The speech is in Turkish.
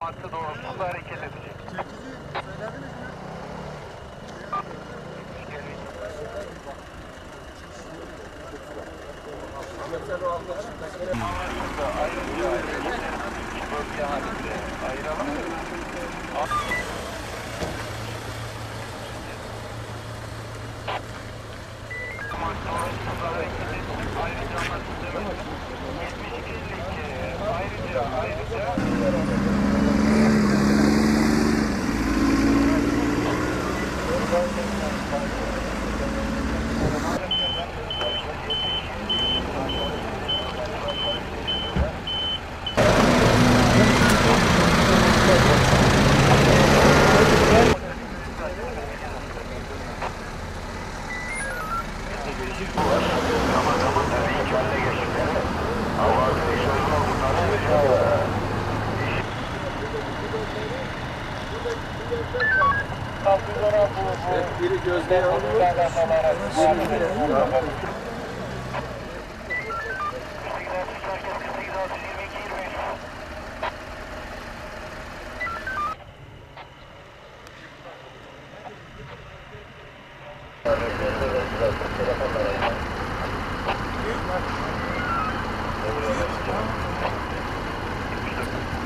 hattı doğrultusunda hareket edecek. Anlaşıldı. Ayrıca iki halinde ayıralım. Ama doğrultusunda hareket edecek. Ayrıca anlaşıldı. 72 ayrıca ayrıca Biri gözlüğü alıyor. ちょっと頑張れ。